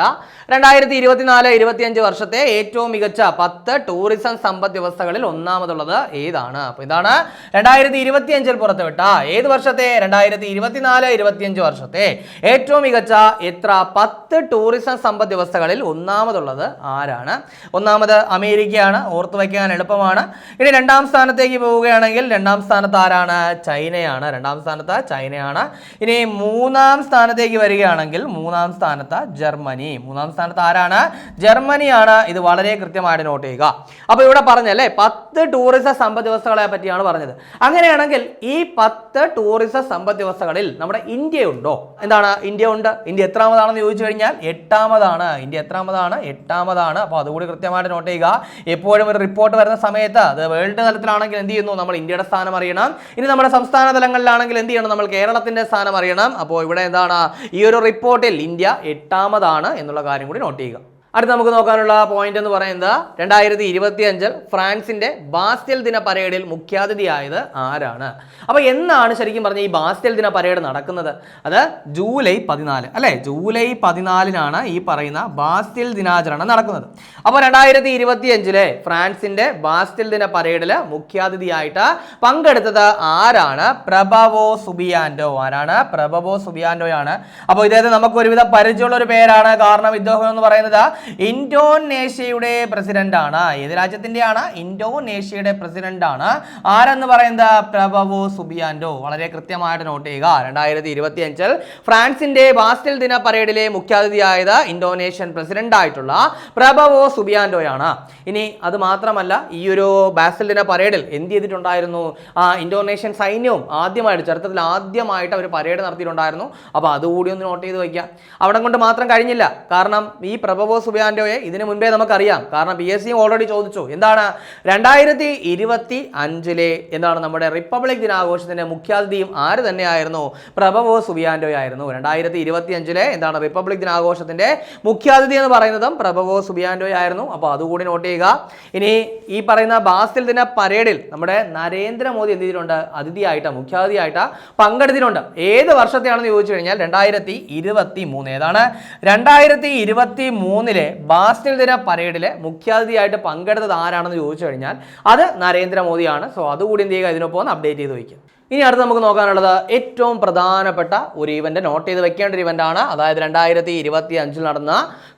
രണ്ടായിരത്തി ഇരുപത്തിനാല് ഇരുപത്തിയഞ്ച് വർഷത്തെ ഏറ്റവും മികച്ച പത്ത് ടൂറിസം സമ്പദ് വ്യവസ്ഥകളിൽ ഒന്നാമതുള്ളത് ഏതാണ്? അപ്പോൾ ഇതാണ് രണ്ടായിരത്തി ഇരുപത്തി അഞ്ചിൽ പുറത്തുവിട്ട ഏത് വർഷത്തെ? രണ്ടായിരത്തി ഇരുപത്തിനാല് ഇരുപത്തിയഞ്ച് വർഷത്തെ ഏറ്റവും മികച്ച എത്ര പത്ത് ടൂറിസം സമ്പദ് വ്യവസ്ഥകളിൽ ഒന്നാമതുള്ളത് ആരാണ്? ഒന്നാമത് അമേരിക്കയാണ്. ഓർത്തു വയ്ക്കാൻ എളുപ്പമാണ്. ഇനി രണ്ടാം സ്ഥാനത്തേക്ക് പോവുകയാണെങ്കിൽ രണ്ടാം സ്ഥാനത്ത് ആരാണ്? ചൈനയാണ്. രണ്ടാം രണ്ടാം സ്ഥാനത്ത് ചൈനയാണ്. ഇനി മൂന്നാം സ്ഥാനത്തേക്ക് വരികയാണെങ്കിൽ മൂന്നാം സ്ഥാനത്ത് ജർമ്മനി. മൂന്നാം സ്ഥാനത്ത് ആരാണ്? ജർമ്മനിയാണ്. ഇത് വളരെ കൃത്യമായിട്ട് നോട്ട് ചെയ്യുക. അപ്പോൾ ഇവിടെ പറഞ്ഞല്ലേ പത്ത് ടൂറിസം സമ്പദ് വ്യവസ്ഥകളെ പറ്റിയാണ് പറഞ്ഞത്. അങ്ങനെയാണെങ്കിൽ ഈ പത്ത് ടൂറിസം സമ്പദ് വ്യവസ്ഥകളിൽ നമ്മുടെ ഇന്ത്യ ഉണ്ടോ? എന്താണ്? ഇന്ത്യ ഉണ്ട്. ഇന്ത്യ എത്രാമതാണെന്ന് ചോദിച്ചു കഴിഞ്ഞാൽ എട്ടാമതാണ്. ഇന്ത്യ എത്രാമതാണ്? എട്ടാമതാണ്. അപ്പോൾ അതുകൂടി കൃത്യമായിട്ട് നോട്ട് ചെയ്യുക. എപ്പോഴും ഒരു റിപ്പോർട്ട് വരുന്ന സമയത്ത് അത് വേൾഡ് തലത്തിലാണെങ്കിൽ എന്ത് ചെയ്യുന്നു? നമ്മൾ ഇന്ത്യയുടെ സ്ഥാനം അറിയണം. ഇനി നമ്മുടെ സംസ്ഥാന തലങ്ങളിലാണെങ്കിൽ എന്ത് ചെയ്യണം? നമ്മൾ കേരളത്തിന്റെ സ്ഥാനം അറിയണം. അപ്പോൾ ഇവിടെ എന്താണ്? ഈ ഒരു റിപ്പോർട്ടിൽ ഇന്ത്യ എട്ടാമതാണ് എന്നുള്ള കാര്യം കൂടി നോട്ട് ചെയ്യുക. അടുത്ത് നമുക്ക് നോക്കാനുള്ള പോയിന്റ് എന്ന് പറയുന്നത് രണ്ടായിരത്തി ഇരുപത്തി അഞ്ചിൽ ഫ്രാൻസിന്റെ ബാസ്റ്റൽ ദിന പരേഡിൽ മുഖ്യാതിഥിയായത് ആരാണ്? അപ്പോൾ എന്നാണ് ശരിക്കും പറഞ്ഞ ഈ ബാസ്റ്റൽ ദിന പരേഡ് നടക്കുന്നത്? അത് ജൂലൈ പതിനാല്. അല്ലേ? ജൂലൈ പതിനാലിനാണ് ഈ പറയുന്ന ബാസ്റ്റൽ ദിനാചരണം നടക്കുന്നത്. അപ്പോൾ രണ്ടായിരത്തി ഇരുപത്തി അഞ്ചിലെ ഫ്രാൻസിന്റെ ബാസ്റ്റൽ ദിന പരേഡിൽ മുഖ്യാതിഥിയായിട്ട് പങ്കെടുത്തത് ആരാണ്? പ്രഭവോ സുബിയാൻഡോ ആരാണ്? പ്രഭവോ സുബിയാൻഡോയാണ് അപ്പോൾ ഇദ്ദേഹത്തെ നമുക്ക് ഒരുവിധം പരിചയമുള്ള ഒരു പേരാണ്. കാരണം ഇദ്ദേഹം എന്ന് പറയുന്നത് ഇന്തോനേഷ്യയുടെ പ്രസിഡന്റാണ്. ഏത് രാജ്യത്തിന്റെയാണ്? ഇൻഡോനേഷ്യയുടെ പ്രസിഡന്റ് ആണ് ആരെന്ന് പറയുന്നത്? പ്രഭവോ സുബിയാൻഡോ വളരെ കൃത്യമായിട്ട് നോട്ട് ചെയ്യുക. രണ്ടായിരത്തി ഇരുപത്തി അഞ്ചിൽ ഫ്രാൻസിന്റെ ബാസ്റ്റിൽ ദിന പരേഡിലെ മുഖ്യാതിഥിയായത് ഇൻഡോനേഷ്യൻ പ്രസിഡന്റ് ആയിട്ടുള്ള പ്രഭവോ സുബിയാൻഡോയാണ് ഇനി അത് മാത്രമല്ല ഈ ഒരു ബാസ്റ്റിൽ ദിന പരേഡിൽ എന്ത് ചെയ്തിട്ടുണ്ടായിരുന്നു? ഇൻഡോനേഷ്യൻ സൈന്യവും ആദ്യമായിട്ട് ചരിത്രത്തിൽ ആദ്യമായിട്ട് അവർ പരേഡ് നടത്തിയിട്ടുണ്ടായിരുന്നു. അപ്പോൾ അതുകൂടി ഒന്ന് നോട്ട് ചെയ്ത് വയ്ക്കുക. അവിടെ കൊണ്ട് മാത്രം കഴിഞ്ഞില്ല. കാരണം ഈ പ്രഭവോ സുബിയാൻഡോയെ ഇതിനു മുൻപേ നമുക്കറിയാം. കാരണം പി എസ് സിയും ഓൾറെഡി ചോദിച്ചു. എന്താണ്? രണ്ടായിരത്തി ഇരുപത്തി അഞ്ചിലെ എന്താണ് നമ്മുടെ റിപ്പബ്ലിക് ദിനാഘോഷത്തിന്റെ മുഖ്യാതിഥിയും ആര് തന്നെയായിരുന്നു? പ്രഭവോ സുബിയാൻഡോ ആയിരുന്നു. രണ്ടായിരത്തി ഇരുപത്തി അഞ്ചിലെ എന്താണ് റിപ്പബ്ലിക് ദിനാഘോഷത്തിന്റെ മുഖ്യാതിഥി എന്ന് പറയുന്നതും പ്രഭവോ സുബിയാൻഡോ ആയിരുന്നു. അപ്പോൾ അതുകൂടി നോട്ട് ചെയ്യുക. ഇനി ഈ പറയുന്ന ബാസ്തിൽ ദിന പരേഡിൽ നമ്മുടെ നരേന്ദ്രമോദി എന്ത് ചെയ്തിട്ടുണ്ട്? അതിഥിയായിട്ട് മുഖ്യാതിഥിയായിട്ട് പങ്കെടുത്തിട്ടുണ്ട്. ഏത് വർഷത്തെയാണെന്ന് ചോദിച്ചു കഴിഞ്ഞാൽ രണ്ടായിരത്തി ഇരുപത്തി മൂന്ന് ഏതാണ്? രണ്ടായിരത്തി ഇരുപത്തി മൂന്നിലെ ബാസ്റ്റിൽ ദിന പരേഡിലെ മുഖ്യാതിഥിയായിട്ട് പങ്കെടുത്തത് ആരാണെന്ന് ചോദിച്ചു കഴിഞ്ഞാൽ അത് നരേന്ദ്രമോദിയാണ്. സോ അതുകൂടി എന്ത് ചെയ്യുക? ഇതിനൊപ്പം അപ്ഡേറ്റ് ചെയ്ത് വയ്ക്കുക ഇനി അടുത്ത് നമുക്ക് നോക്കാനുള്ളത് ഏറ്റവും പ്രധാനപ്പെട്ട ഒരു ഇവന്റ് നോട്ട് ചെയ്ത് വെക്കേണ്ട ഒരു ഇവന്റ് ആണ്. അതായത് രണ്ടായിരത്തി ഇരുപത്തി അഞ്ചിൽ നടന്ന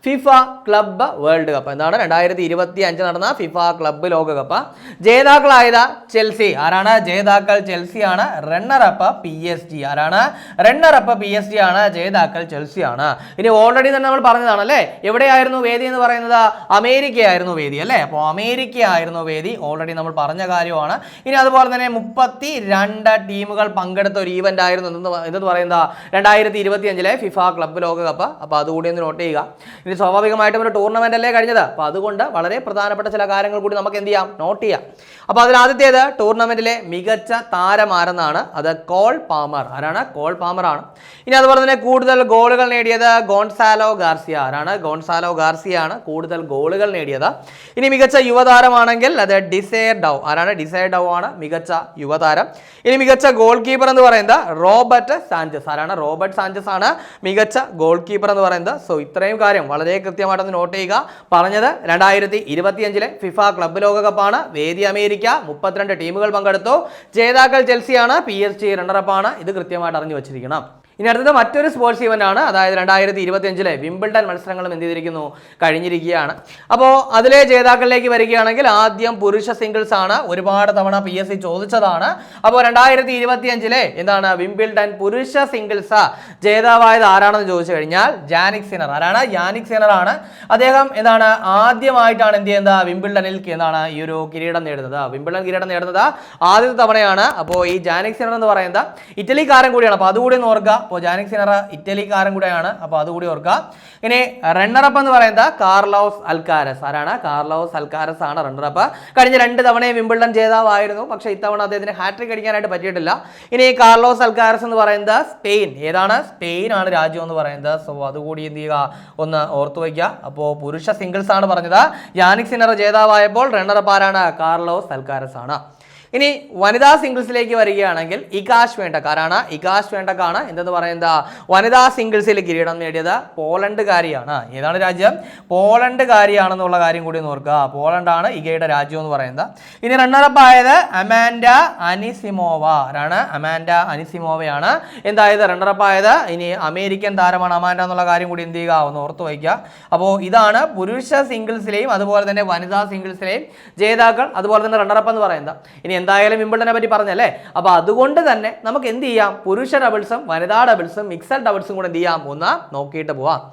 ഫിഫ ക്ലബ്ബ് വേൾഡ് കപ്പ് എന്താണ്? രണ്ടായിരത്തി ഇരുപത്തി അഞ്ചിൽ നടന്ന ഫിഫ ക്ലബ്ബ് ലോകകപ്പ്. ജേതാക്കളായത് ചെൽസി. ആരാണ്? ജേതാക്കൾ ചെൽസി ആണ് runner up P S G ആരാണ്? Runner up P S G ആണ്. ജേതാക്കൾ ചെൽസി ആണ് ഇനി ഓൾറെഡി തന്നെ നമ്മൾ പറഞ്ഞതാണ് അല്ലേ എവിടെയായിരുന്നു വേദി എന്ന് പറയുന്നത്? അമേരിക്കയായിരുന്നു വേദി അല്ലേ? അപ്പോൾ അമേരിക്കയായിരുന്നു വേദി. ഓൾറെഡി നമ്മൾ പറഞ്ഞ കാര്യമാണ്. ഇനി അതുപോലെ തന്നെ മുപ്പത്തി രണ്ട് ടീമുകൾ പങ്കെടുത്ത ഒരു ഈവന്റ് ആയിരുന്നു എന്ന് പറയുന്നത് രണ്ടായിരത്തി ഇരുപത്തി അഞ്ചിലെ ഫിഫ ക്ലബ്ബ് ലോകകപ്പ് അപ്പോൾ അതുകൂടി ഒന്ന് നോട്ട് ചെയ്യുക. ഇനി സ്വാഭാവികമായിട്ടും ഒരു ടൂർണമെന്റ് അല്ലേ കഴിഞ്ഞത്? അപ്പോൾ അതുകൊണ്ട് വളരെ പ്രധാനപ്പെട്ട ചില കാര്യങ്ങൾ കൂടി നമുക്ക് എന്ത് ചെയ്യാം? നോട്ട് ചെയ്യാം. അപ്പോൾ അതിൽ ആദ്യത്തേത് ടൂർണമെന്റിലെ മികച്ച താരമാരെന്നാണ്. അത് കോൾ പാമർ. ആരാണ്? കോൾ പാമർ ആണ്. ഇനി അതുപോലെ തന്നെ കൂടുതൽ ഗോളുകൾ നേടിയത് ഗോൺസാലോ ഗാർസിയ. ആരാണ്? ഗോൺസാലോ ഗാർസിയ ആണ് കൂടുതൽ ഗോളുകൾ നേടിയത്. ഇനി മികച്ച യുവതാരമാണെങ്കിൽ അത് ഡിസൈർ ഡൗ. ആരാണ്? ഡിസൈർ ഡൗ ആണ് മികച്ച യുവതാരം. ഇനി മികച്ച ഗോൾ കീപ്പർ എന്ന് പറയുന്നത് റോബർട്ട് സാഞ്ചസ്. ആരാണ്? റോബർട്ട് സാഞ്ചസ് ആണ് മികച്ച ഗോൾ കീപ്പർ എന്ന് പറയുന്നത്. സോ ഇത്രയും കാര്യം വളരെ കൃത്യമായിട്ടൊന്ന് നോട്ട് ചെയ്യുക. പറഞ്ഞത് രണ്ടായിരത്തി ഇരുപത്തിയഞ്ചിലെ ഫിഫ ക്ലബ്ബ് ലോകകപ്പാണ് വേദി അമേരിക്ക മുപ്പത്തിരണ്ട് ടീമുകൾ പങ്കെടുത്തു. ജേതാക്കൾ ചെൽസിയാണ്. പി എസ് ജി റണ്ണറപ്പാണ് ഇത് കൃത്യമായിട്ട് അറിഞ്ഞു വെച്ചിരിക്കണം. ഇനി അടുത്തത് മറ്റൊരു സ്പോർട്സ് ഇവന്റ് ആണ്. അതായത് രണ്ടായിരത്തി ഇരുപത്തിയഞ്ചിലെ വിംബിൾഡൺ മത്സരങ്ങളും എന്ത് ചെയ്തിരിക്കുന്നു? കഴിഞ്ഞിരിക്കുകയാണ്. അപ്പോൾ അതിലെ ജേതാക്കളിലേക്ക് വരികയാണെങ്കിൽ ആദ്യം പുരുഷ സിംഗിൾസ് ആണ്. ഒരുപാട് തവണ പി എസ് സി ചോദിച്ചതാണ്. അപ്പോൾ രണ്ടായിരത്തി ഇരുപത്തിയഞ്ചിലെ എന്താണ് വിംബിൾഡൺ പുരുഷ സിംഗിൾസ് ജേതാവായത് ആരാണെന്ന് ചോദിച്ചു കഴിഞ്ഞാൽ ജാനിക് സിനർ ആരാണ്? ജാനിക് സിനർ ആണ്. അദ്ദേഹം എന്താണ് ആദ്യമായിട്ടാണ് എന്ത് ചെയ്യുന്നത്? വിംബിൾഡണിൽ എന്താണ് ഈ ഒരു കിരീടം നേടുന്നത്. വിംബിൾഡൺ കിരീടം നേടുന്നത് ആദ്യത്തെ തവണയാണ്. അപ്പോൾ ഈ ജാനിക് സിനർ എന്ന് പറയുന്നത് ഇറ്റലിക്കാരൻ കൂടിയാണ്. അപ്പോൾ അതുകൂടി ഓർക്കുക. അപ്പോൾ സിനറ ഇറ്റലിക്കാരൻ കൂടെയാണ്. അപ്പോൾ അതുകൂടി ഓർക്കുക. ഇനി റണ്ണറപ്പ് എന്ന് പറയുന്നത് കാർലോസ് അൽക്കാരസ്. ആരാണ്? കാർലോസ് അൽക്കാരസ് ആണ് റണ്ണറപ്പ് കഴിഞ്ഞ രണ്ട് തവണയും വിമ്പിൾഡൺ ജേതാവായിരുന്നു. പക്ഷേ ഇത്തവണ അദ്ദേഹത്തിന് ഹാട്രിക് അടിക്കാനായിട്ട് പറ്റിയിട്ടില്ല. ഇനി കാർലോസ് അൽക്കാരസ് എന്ന് പറയുന്നത് സ്പെയിൻ. ഏതാണ്? സ്പെയിൻ ആണ് രാജ്യം എന്ന് പറയുന്നത്. സോ അതുകൂടി എന്ത് ചെയ്യുക? ഒന്ന് ഓർത്തു വയ്ക്കുക. അപ്പോൾ പുരുഷ സിംഗിൾസ് ആണ് പറഞ്ഞത്. ജാനിക് സിനറ ജേതാവായപ്പോൾ റണ്ണറപ്പ് ആരാണ്? കാർലോസ് അൽക്കാരസ് ആണ്. ഇനി വനിതാ സിംഗിൾസിലേക്ക് വരികയാണെങ്കിൽ ഇകാഷ് വേണ്ടക്കാരാണ്. ഇകാഷ് വേണ്ടക്കാണ്. എന്തെന്ന് പറയുന്നത് വനിതാ സിംഗിൾസിൽ കിരീടം നേടിയത് പോളണ്ടുകാരിയാണ്. ഏതാണ് രാജ്യം? പോളണ്ടുകാരിയാണെന്നുള്ള കാര്യം കൂടി നോക്കുക പോളണ്ടാണ് ഇഗയുടെ രാജ്യം എന്ന് പറയുന്നത്. ഇനി റണ്ണറപ്പ് ആയത് അമാൻഡ അനിസിമോവ ആരാണ് അമാൻഡ അനിസിമോവയാണ്. എന്തായത്? റണ്ണറപ്പ് ആയത് ഇനി അമേരിക്കൻ താരമാണ് അമാൻഡ എന്നുള്ള കാര്യം കൂടി എന്ത് ചെയ്യുക? ഒന്ന് ഓർത്ത് വയ്ക്കുക. അപ്പോൾ ഇതാണ് പുരുഷ സിംഗിൾസിലെയും അതുപോലെ തന്നെ വനിതാ സിംഗിൾസിലെയും ജേതാക്കൾ അതുപോലെ തന്നെ റണ്ണറപ്പ് എന്ന് പറയുന്നത്. ഇനി എന്തായാലും വിമ്പിൾഡനെ പറ്റി പറഞ്ഞല്ലേ? അപ്പോൾ അതുകൊണ്ട് തന്നെ നമുക്ക് എന്ത് ചെയ്യാം? പുരുഷ ഡബിൾസും വനിതാ ഡബിൾസും മിക്സഡ് ഡബിൾസും കൂടെ എന്ത് ചെയ്യാം? ഒന്ന് നോക്കിയിട്ട് പോവാം.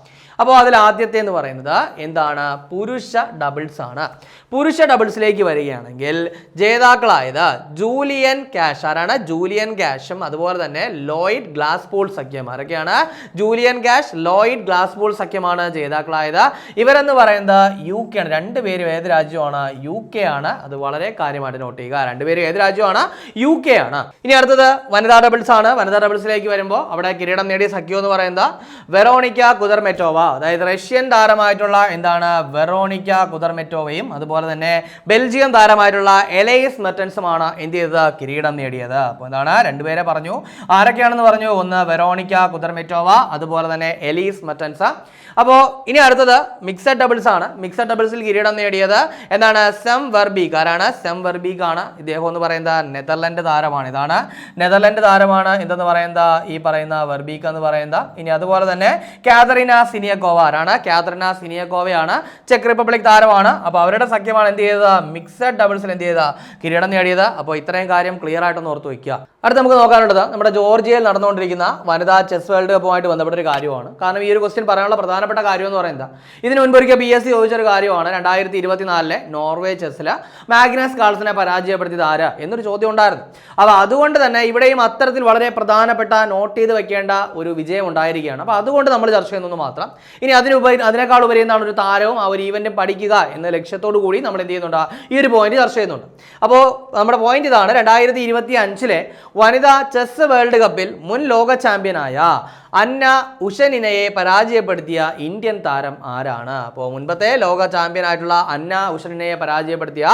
അപ്പോൾ അതിൽ ആദ്യത്തെ എന്ന് പറയുന്നത് എന്താണ്? പുരുഷ ഡബിൾസ് ആണ്. പുരുഷ ഡബിൾസിലേക്ക് വരികയാണെങ്കിൽ ജേതാക്കളായത് ജൂലിയൻ ക്യാഷ് ആരാണ്? ജൂലിയൻ ക്യാഷും അതുപോലെ തന്നെ ലോയിഡ് ഗ്ലാസ് പോൾ സഖ്യം. ആരൊക്കെയാണ്? Julian Cash Lloyd Glasspool സഖ്യമാണ് ജേതാക്കളായത്. ഇവരെന്ന് പറയുന്നത് യു കെ ആണ്. രണ്ടുപേരും ഏത് രാജ്യമാണ്? യു കെ ആണ്. അത് വളരെ കാര്യമായിട്ട് നോട്ട് ചെയ്യുക. രണ്ടുപേരും ഏത് രാജ്യമാണ്? യു കെ ആണ്. ഇനി അടുത്തത് വനിതാ ഡബിൾസ് ആണ്. വനിതാ ഡബിൾസിലേക്ക് വരുമ്പോൾ അവിടെ കിരീടം നേടിയ സഖ്യം എന്ന് പറയുന്നത് വെറോണിക്ക കുദർമെറ്റോവ. അതായത് റഷ്യൻ താരമായിട്ടുള്ള എന്താണ് വെറോണിക്ക കുദർമെറ്റോവയും അതുപോലെ തന്നെ ബെൽജിയം താരമായിട്ടുള്ള എലൈസ് മെർട്ടൻസുമാണ് എന്ത് ചെയ്തത്? കിരീടം നേടിയത്. അപ്പോൾ എന്താണ്? രണ്ടുപേരെ പറഞ്ഞു. ആരൊക്കെയാണെന്ന് പറഞ്ഞു? ഒന്ന് വെറോണിക്ക കുദർമെറ്റോവ അതുപോലെ തന്നെ എലീസ് മെറ്റൻസ അപ്പോൾ ഇനി അടുത്തത് മിക്സഡ് ഡബിൾസ് ആണ്. മിക്സഡ് ഡബിൾസിൽ കിരീടം നേടിയത് എന്താണ്? സെം വെർബീഗ് ആരാണ്? സെം വെർബീക്ക് ആണ്. ഇദ്ദേഹം എന്ന് പറയുന്നത് നെതർലൻഡ് താരമാണ്. ഇതാണ് നെതർലൻഡ് താരമാണ്. എന്തെന്ന് പറയുന്നത് ഈ പറയുന്ന വെർബീക്ക് എന്ന് പറയുന്നത് ഇനി അതുപോലെ തന്നെ കാതറിന സിനിയക്കോവ ആരാണ്? കാതറിന സിനിയക്കോവയാണ് ചെക്ക് റിപ്പബ്ലിക് താരമാണ്. അപ്പോൾ അവരുടെ സഖ്യമാണ് എന്ത് ചെയ്തത്? മിക്സഡ് ഡബിൾസിൽ എന്ത് ചെയ്ത കിരീടം നേടിയത്. അപ്പോൾ ഇത്രയും കാര്യം ക്ലിയർ ആയിട്ടൊന്ന് ഓർത്ത് വയ്ക്കുക അടുത്ത് നമുക്ക് നോക്കാനുള്ളത് നമ്മുടെ ജോർജിയയിൽ നടന്നുകൊണ്ടിരിക്കുന്ന വനിതാ ചെസ് വേൾഡ് കപ്പുമായിട്ട് ബന്ധപ്പെട്ട ഒരു കാര്യമാണ്. കാരണം ഈ ഒരു ക്വസ്റ്റ്യൻ പറയാനുള്ള പ്രധാനപ്പെട്ട കാര്യം എന്ന് പറയുന്നത് ഇതിന് മുൻപ് ഒരിക്കൽ പി എസ് സി ചോദിച്ചൊരു കാര്യമാണ്. രണ്ടായിരത്തി ഇരുപത്തിനാലിലെ നോർവേ ചെസ്സിൽ മാഗ്നസ് കാൾസിനെ പരാജയപ്പെടുത്തിയത് ആര്? എന്നൊരു ചോദ്യം ഉണ്ടായിരുന്നു. അപ്പോൾ അതുകൊണ്ട് തന്നെ ഇവിടെയും അത്തരത്തിൽ വളരെ പ്രധാനപ്പെട്ട നോട്ട് ചെയ്ത് വെക്കേണ്ട ഒരു വിജയം ഉണ്ടായിരിക്കുകയാണ്. അപ്പോൾ അതുകൊണ്ട് നമ്മൾ ചർച്ച ചെയ്യുന്നത് മാത്രം. ഇനി അതിനുപരി അതിനേക്കാൾ ഉപരി എന്താണ് ഒരു താരവും ആ ഒരു ഈവന്റും പഠിക്കുക എന്ന ലക്ഷ്യത്തോടു കൂടി നമ്മൾ എന്ത് ചെയ്യുന്നുണ്ട്? ഈ ഒരു പോയിന്റ് ചർച്ച ചെയ്യുന്നുണ്ട്. അപ്പോൾ നമ്മുടെ പോയിന്റ് ഇതാണ് രണ്ടായിരത്തി ഇരുപത്തി അഞ്ചിലെ വനിതാ ചെസ് വേൾഡ് കപ്പിൽ മുൻ ലോക ചാമ്പ്യനായ അന്ന ഉഷനിനയെ പരാജയപ്പെടുത്തിയ ഇന്ത്യൻ താരം ആരാണ്? അപ്പോൾ മുൻപത്തെ ലോക ചാമ്പ്യനായിട്ടുള്ള അന്ന ഉഷനിനയെ പരാജയപ്പെടുത്തിയ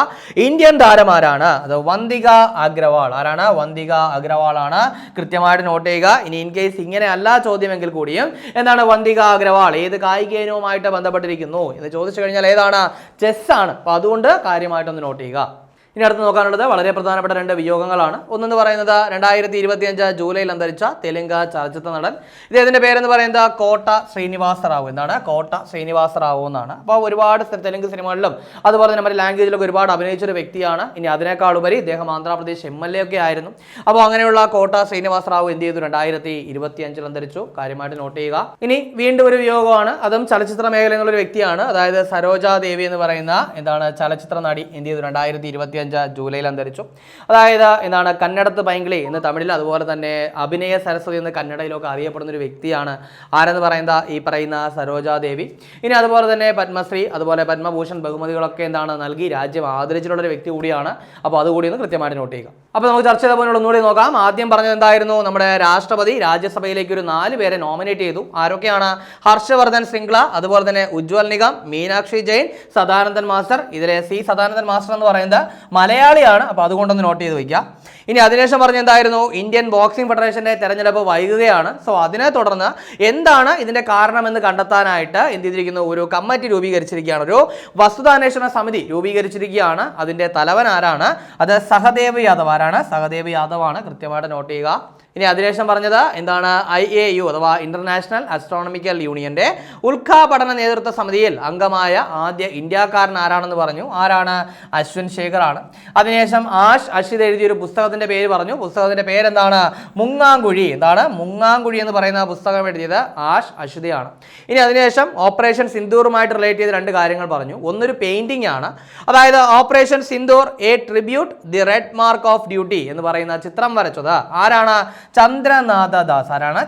ഇന്ത്യൻ താരം ആരാണ്? അത് വന്തിക അഗ്രവാൾ. ആരാണ്? വന്തിക അഗ്രവാൾ ആണ് കൃത്യമായിട്ട് നോട്ട് ചെയ്യുക. ഇനി ഇൻ കേസ് ഇങ്ങനെ അല്ല ചോദ്യമെങ്കിൽ കൂടിയും എന്താണ് വന്തിക അഗ്രവാൾ? ഏത് കായിക ഇനവുമായിട്ട് ബന്ധപ്പെട്ടിരിക്കുന്നു? എന്ന് ചോദിച്ചു കഴിഞ്ഞാൽ ഏതാണ്? ചെസ് ആണ്. അപ്പോൾ അതുകൊണ്ട് കാര്യമായിട്ടൊന്ന് നോട്ട് ചെയ്യുക. ഇനി അടുത്ത് നോക്കാനുള്ളത് വളരെ പ്രധാനപ്പെട്ട രണ്ട് വിയോഗങ്ങളാണ്. ഒന്നെന്ന് പറയുന്നത് രണ്ടായിരത്തി ഇരുപത്തിയഞ്ച് ജൂലൈയിൽ അന്തരിച്ച തെലുങ്ക ചലച്ചിത്ര നടൻ. ഇദ്ദേഹത്തിന്റെ പേരെന്ന് പറയുന്നത്? കോട്ട ശ്രീനിവാസ റാവു എന്താണ് കോട്ട ശ്രീനിവാസ റാവു എന്നാണ്. അപ്പോൾ ഒരുപാട് തെലുങ്ക് സിനിമകളിലും അതുപോലെ തന്നെ നമ്മുടെ ലാംഗ്വേജിലൊക്കെ ഒരുപാട് അഭിനയിച്ച ഒരു വ്യക്തിയാണ്. ഇനി അതിനേക്കാൾ ഉപരി ഇദ്ദേഹം ആന്ധ്രാപ്രദേശ് എം എൽ എ ഒക്കെ ആയിരുന്നു. അപ്പോൾ അങ്ങനെയുള്ള കോട്ട ശ്രീനിവാസ റാവു എന്ത് ചെയ്തു? രണ്ടായിരത്തി ഇരുപത്തി അഞ്ചിൽ അന്തരിച്ചു. കാര്യമായിട്ട് നോട്ട് ചെയ്യുക. ഇനി വീണ്ടും ഒരു വിയോഗമാണ്. അതും ചലച്ചിത്ര മേഖല എന്നുള്ള ഒരു വ്യക്തിയാണ്. അതായത് സരോജ ദേവി എന്ന് പറയുന്ന എന്താണ് ചലച്ചിത്ര നടി എന്ത് ചെയ്തു? രണ്ടായിരത്തി ഇരുപത്തി അഞ്ച് ജൂലൈയിൽ അന്തരിച്ചു. അതായത് എന്താണ് കന്നഡത്ത് പൈങ്കിളി എന്ന് തമിഴിൽ അതുപോലെ തന്നെ അഭിനയ സരസ്വതി എന്ന് കന്നഡയിലൊക്കെ അറിയപ്പെടുന്ന ഒരു വ്യക്തിയാണ് ആരെന്ന് പറയുന്ന ഈ പറയുന്ന സരോജാദേവി. ഇനി അതുപോലെ തന്നെ പത്മശ്രീ അതുപോലെ പത്മഭൂഷൺ ബഹുമതികളൊക്കെ എന്താണ് നൽകി രാജ്യം ആദരിച്ചിട്ടുള്ള ഒരു വ്യക്തി കൂടിയാണ്. അപ്പോൾ അതുകൂടി ഒന്ന് കൃത്യമായിട്ട് നോട്ട് ചെയ്യുക. അപ്പോൾ നമുക്ക് ചർച്ച ചെയ്ത പോലെ ഒന്നുകൂടി നോക്കാം. ആദ്യം പറഞ്ഞത് എന്തായിരുന്നു? നമ്മുടെ രാഷ്ട്രപതി രാജ്യസഭയിലേക്ക് ഒരു നാല് പേരെ നോമിനേറ്റ് ചെയ്തു. ആരൊക്കെയാണ്? ഹർഷവർദ്ധൻ സിംഗ്ല അതുപോലെ തന്നെ ഉജ്വൽ നിഗം മീനാക്ഷി ജെയിൻ സദാനന്ദൻ മാസ്റ്റർ. ഇതിലെ സി സദാനന്ദൻ മാസ്റ്റർ എന്ന് പറയുന്നത് മലയാളിയാണ്. അപ്പോൾ അതുകൊണ്ടൊന്ന് നോട്ട് ചെയ്ത് വയ്ക്കുക ഇനി അതിനുശേഷം പറഞ്ഞ എന്തായിരുന്നു? ഇന്ത്യൻ ബോക്സിംഗ് ഫെഡറേഷന്റെ തെരഞ്ഞെടുപ്പ് വൈകുകയാണ്. സോ അതിനെ തുടർന്ന് എന്താണ് ഇതിന്റെ കാരണമെന്ന് കണ്ടെത്താനായിട്ട് എന്ത് ചെയ്തിരിക്കുന്നു? ഒരു കമ്മിറ്റി രൂപീകരിച്ചിരിക്കുകയാണ്. ഒരു വസ്തുതാന്വേഷണ സമിതി രൂപീകരിച്ചിരിക്കുകയാണ്. അതിന്റെ തലവൻ ആരാണ്? അത് സഹദേവ് യാദവ്. ആരാണ്? സഹദേവ് യാദവ് ആണ് കൃത്യമായിട്ട് നോട്ട് ചെയ്യുക. ഇനി അതിനുശേഷം പറഞ്ഞത് എന്താണ്? ഐ എ യു അഥവാ ഇന്റർനാഷണൽ അസ്ട്രോണമിക്കൽ യൂണിയന്റെ ഉൽക്കാപഠന നേതൃത്വ സമിതിയിൽ അംഗമായ ആദ്യ ഇന്ത്യക്കാരൻ ആരാണെന്ന് പറഞ്ഞു? ആരാണ്? അശ്വിൻ ശേഖർ ആണ് അതിനുശേഷം ആഷ് അഷിത് എഴുതിയ ഒരു പുസ്തകത്തിന്റെ പേര് പറഞ്ഞു. പുസ്തകത്തിന്റെ പേരെന്താണ്? മുങ്ങാങ്കുഴി. എന്താണ്? മുങ്ങാങ്കുഴി എന്ന് പറയുന്ന പുസ്തകം എഴുതിയത് ആഷ് അഷിതയാണ് ഇനി അതിനുശേഷം ഓപ്പറേഷൻ സിന്ദൂറുമായിട്ട് റിലേറ്റ് ചെയ്ത രണ്ട് കാര്യങ്ങൾ പറഞ്ഞു. ഒന്നൊരു പെയിന്റിംഗ് ആണ്. അതായത് operation Sindoor a tribute the red mark of duty എന്ന് പറയുന്ന ചിത്രം വരച്ചത്. ആരാണ്? ചന്ദ്രനാഥ ദാസ് ആരാണ്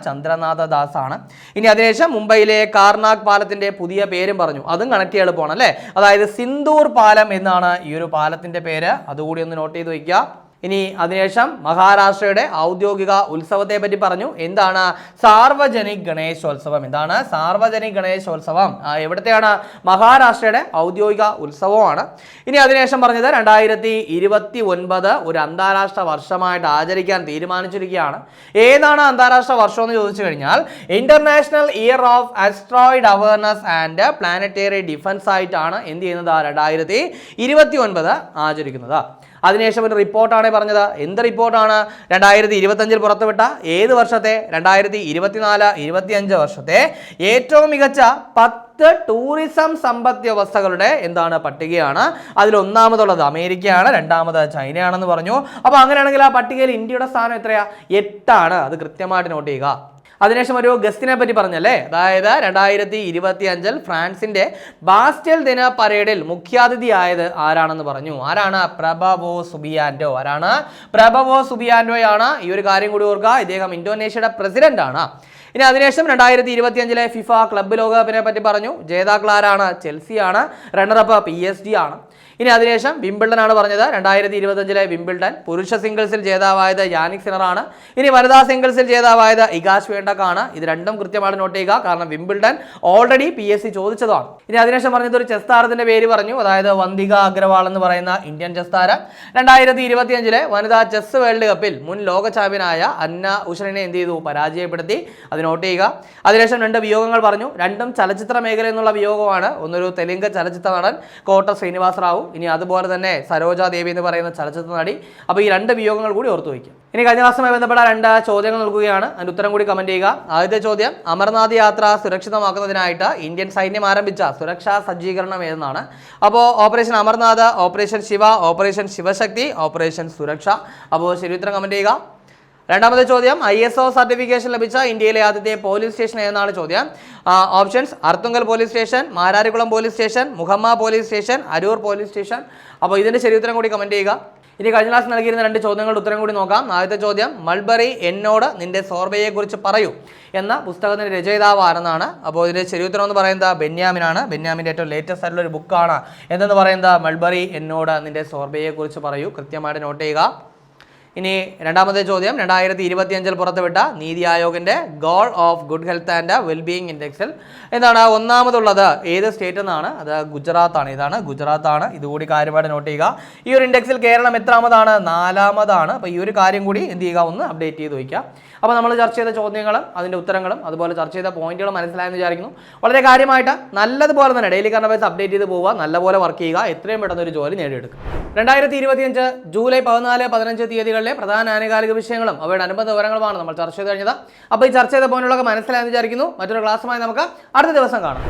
ആണ് ഇനി അതിനുശേഷം മുംബൈയിലെ കാർനാഗ് പാലത്തിന്റെ പുതിയ പേരും പറഞ്ഞു. അതും കണക്ട് ചെയ്യാൻ എളുപ്പമാണ് അല്ലേ? അതായത് സിന്ദൂർ പാലം എന്നാണ് ഈ ഒരു പാലത്തിന്റെ പേര്. അതുകൂടി ഒന്ന് നോട്ട് ചെയ്ത് വയ്ക്കുക. ഇനി അതിനുശേഷം മഹാരാഷ്ട്രയുടെ ഔദ്യോഗിക ഉത്സവത്തെ പറ്റി പറഞ്ഞു. എന്താണ്? സാർവജനിക് ഗണേശോത്സവം. എന്താണ്? സാർവജനിക് ഗണേശോത്സവം. എവിടത്തെയാണ്? മഹാരാഷ്ട്രയുടെ ഔദ്യോഗിക ഉത്സവമാണ്. ഇനി അതിനുശേഷം പറഞ്ഞത് രണ്ടായിരത്തി ഇരുപത്തി ഒൻപത് ഒരു അന്താരാഷ്ട്ര വർഷമായിട്ട് ആചരിക്കാൻ തീരുമാനിച്ചിരിക്കുകയാണ്. ഏതാണ് അന്താരാഷ്ട്ര വർഷം എന്ന് ചോദിച്ചു കഴിഞ്ഞാൽ international year of asteroid awareness and planetary defence ആയിട്ടാണ് എന്ത് ചെയ്യുന്നത്? രണ്ടായിരത്തി ഇരുപത്തി ഒൻപത് ആചരിക്കുന്നത്. അതിനുശേഷം ഒരു റിപ്പോർട്ടാണ് പറഞ്ഞത്. എന്ത് റിപ്പോർട്ടാണ്? രണ്ടായിരത്തി ഇരുപത്തഞ്ചിൽ പുറത്തുവിട്ട ഏത് വർഷത്തെ? രണ്ടായിരത്തി ഇരുപത്തിനാല് ഇരുപത്തിയഞ്ച് വർഷത്തെ ഏറ്റവും മികച്ച പത്ത് ടൂറിസം സമ്പദ് വ്യവസ്ഥകളുടെ എന്താണ് പട്ടികയാണ്. അതിൽ ഒന്നാമതുള്ളത് അമേരിക്കയാണ് രണ്ടാമത് ചൈനയാണെന്ന് പറഞ്ഞു. അപ്പോൾ അങ്ങനെയാണെങ്കിൽ ആ പട്ടികയിൽ ഇന്ത്യയുടെ സ്ഥാനം എത്രയാ? എട്ടാണ്. അത് കൃത്യമായിട്ട് നോട്ട് ചെയ്യുക. അതിനുശേഷം ഒരു ഗസ്റ്റിനെ പറ്റി പറഞ്ഞല്ലേ? അതായത് രണ്ടായിരത്തി ഇരുപത്തി അഞ്ചിൽ ഫ്രാൻസിന്റെ ബാസ്റ്റൽ ദിന പരേഡിൽ മുഖ്യാതിഥിയായത് ആരാണെന്ന് പറഞ്ഞു. ആരാണ്? പ്രഭവോ സുബിയാൻഡോ ആരാണ്? പ്രഭവോ സുബിയാൻഡോയാണ് ഈ ഒരു കാര്യം കൂടി ഓർക്കുക. ഇദ്ദേഹം ഇന്തോനേഷ്യയുടെ പ്രസിഡന്റ് ആണ്. ഇനി അതിനുശേഷം രണ്ടായിരത്തി ഇരുപത്തി അഞ്ചിലെ ഫിഫ ക്ലബ്ബ് ലോകകപ്പിനെ പറ്റി പറഞ്ഞു. ജേതാക്കളാരാണ് ചെൽസിയാണ്. Runner up P S D ആണ്. ഇനി അതിനുശേഷം വിംബിൾഡൺ ആണ് പറഞ്ഞത്. രണ്ടായിരത്തി ഇരുപത്തഞ്ചിലെ വിംബിൾഡൺ പുരുഷ സിംഗിൾസിൽ ജേതാവായത് യാനിക് സിനറാണ് ഇനി വനിതാ സിംഗിൾസിൽ ജേതാവായത് ഇഗാഷ് വേണ്ടക്കാണ്. ഇത് രണ്ടും കൃത്യമായിട്ട് നോട്ട് ചെയ്യുക. കാരണം Wimbledon already P S C ചോദിച്ചതാണ്. ഇനി അതിനുശേഷം പറഞ്ഞത് ഒരു ചെസ് താരത്തിന്റെ പേര് പറഞ്ഞു. അതായത് വന്തിക അഗ്രവാൾ എന്ന് പറയുന്ന ഇന്ത്യൻ ചെസ് താരം. രണ്ടായിരത്തി ഇരുപത്തിയഞ്ചിലെ വനിതാ ചെസ് വേൾഡ് കപ്പിൽ മുൻ ലോക ചാമ്പ്യനായ അന്ന ഉഷറിനെ എന്ത് ചെയ്തു? പരാജയപ്പെടുത്തി. അത് നോട്ട് ചെയ്യുക. അതിനുശേഷം രണ്ട് വിയോഗങ്ങൾ പറഞ്ഞു. രണ്ടും ചലച്ചിത്ര മേഖല എന്നുള്ള വിയോഗമാണ്. ഒന്നൊരു തെലുങ്ക് ചലച്ചിത്ര നടൻ കോട്ട ശ്രീനിവാസ റാവു ഇനി അതുപോലെ തന്നെ സരോജ ദേവി എന്ന് പറയുന്ന ചലച്ചിത്ര നടി. അപ്പോൾ ഈ രണ്ട് വിയോഗങ്ങൾ കൂടി ഓർത്തു വയ്ക്കുക ഇനി കഴിഞ്ഞ ക്ലാസ്സുമായി ബന്ധപ്പെട്ട രണ്ട് ചോദ്യങ്ങൾ നൽകുകയാണ്. അതിന്റെ ഉത്തരം കൂടി കമന്റ് ചെയ്യുക. ആദ്യത്തെ ചോദ്യം അമർനാഥ് യാത്ര സുരക്ഷിതമാക്കുന്നതിനായിട്ട് ഇന്ത്യൻ സൈന്യം ആരംഭിച്ച സുരക്ഷാ സജ്ജീകരണം ഏതെന്നാണ്? അപ്പോൾ operation Amarnath operation Shiva operation Shivashakti operation Suraksha. അപ്പോൾ ശരി ഉത്തരം കമന്റ് ചെയ്യുക. രണ്ടാമത്തെ ചോദ്യം ഐ എസ് ഒ സർട്ടിഫിക്കേഷൻ ലഭിച്ച ഇന്ത്യയിലെ ആദ്യത്തെ പോലീസ് സ്റ്റേഷൻ ഏതെന്നാണ് ചോദ്യം? Options Arthunkal police station Mararikulam police station Muhamma police station Aroor police station. അപ്പോൾ ഇതിന്റെ ശരി ഉത്തരം കൂടി കമന്റ് ചെയ്യുക. ഇനി കഴിഞ്ഞ ക്ലാസ് നൽകിയിരുന്ന രണ്ട് ചോദ്യങ്ങളുടെ ഉത്തരം കൂടി നോക്കാം. ആദ്യത്തെ ചോദ്യം മൾബറി എന്നോട് നിന്റെ സോർബയെക്കുറിച്ച് പറയൂ എന്ന പുസ്തകത്തിന്റെ രചയിതാവ് ആരെന്നാണ്? അപ്പോൾ ഇതിന്റെ ശരി ഉത്തരം എന്ന് പറയുന്നത് ബെന്യാമിനാണ്. ബെന്യാമിന്റെ ഏറ്റവും ലേറ്റസ്റ്റ് ആയിട്ടുള്ള ഒരു ബുക്കാണ് എന്തെന്ന് പറയുന്നത്? മൾബറി എന്നോട് നിന്റെ സോർബയെക്കുറിച്ച് പറയൂ. കൃത്യമായിട്ട് നോട്ട് ചെയ്യുക. ഇനി രണ്ടാമത്തെ ചോദ്യം രണ്ടായിരത്തി ഇരുപത്തിയഞ്ചിൽ പുറത്തുവിട്ട നീതി ആയോഗിന്റെ goal of good health and wellbeing ഇൻഡെക്സിൽ എന്താണ് ഒന്നാമതുള്ളത്? ഏത് സ്റ്റേറ്റ് എന്നാണ്? അത് ഗുജറാത്താണ് ഇതാണ് ഗുജറാത്താണ് ഇതുകൂടി കാര്യമായിട്ട് നോട്ട് ചെയ്യുക. ഈ ഒരു ഇൻഡെക്സിൽ കേരളം എത്രാമതാണ്? നാലാമതാണ്. അപ്പോൾ ഈ ഒരു കാര്യം കൂടി എന്ത് ചെയ്യുക? ഒന്ന് അപ്ഡേറ്റ് ചെയ്ത് വയ്ക്കുക. അപ്പോൾ നമ്മൾ ചർച്ച ചെയ്ത ചോദ്യങ്ങളും അതിന്റെ ഉത്തരങ്ങളും അതുപോലെ ചർച്ച ചെയ്ത പോയിന്റുകളും മനസ്സിലായെന്ന് വിചാരിക്കുന്നു. വളരെ കാര്യമായിട്ട് നല്ലതുപോലെ തന്നെ ഡെയിലി കറണ്ട് അപ്ഡേറ്റ് ചെയ്ത് പോവുക. നല്ലപോലെ വർക്ക് ചെയ്യുക. എത്രയും പെട്ടെന്ന് ഒരു ജോലി നേടിയെടുക്കുക. രണ്ടായിരത്തി ഇരുപത്തിയഞ്ച് ജൂലൈ പതിനാല് പതിനഞ്ച് തീയതികളിലെ പ്രധാന ആനുകാലിക വിഷയങ്ങളും അവയുടെ അനുബന്ധ വിവരങ്ങളുമാണ് നമ്മൾ ചർച്ച ചെയ്ത് കഴിഞ്ഞത്. അപ്പോൾ ഈ ചർച്ച ചെയ്ത പോയിന്റുകളൊക്കെ മനസ്സിലായെന്ന് വിചാരിക്കുന്നു. മറ്റൊരു ക്ലാസ്സുമായി നമുക്ക് അടുത്ത ദിവസം കാണാം.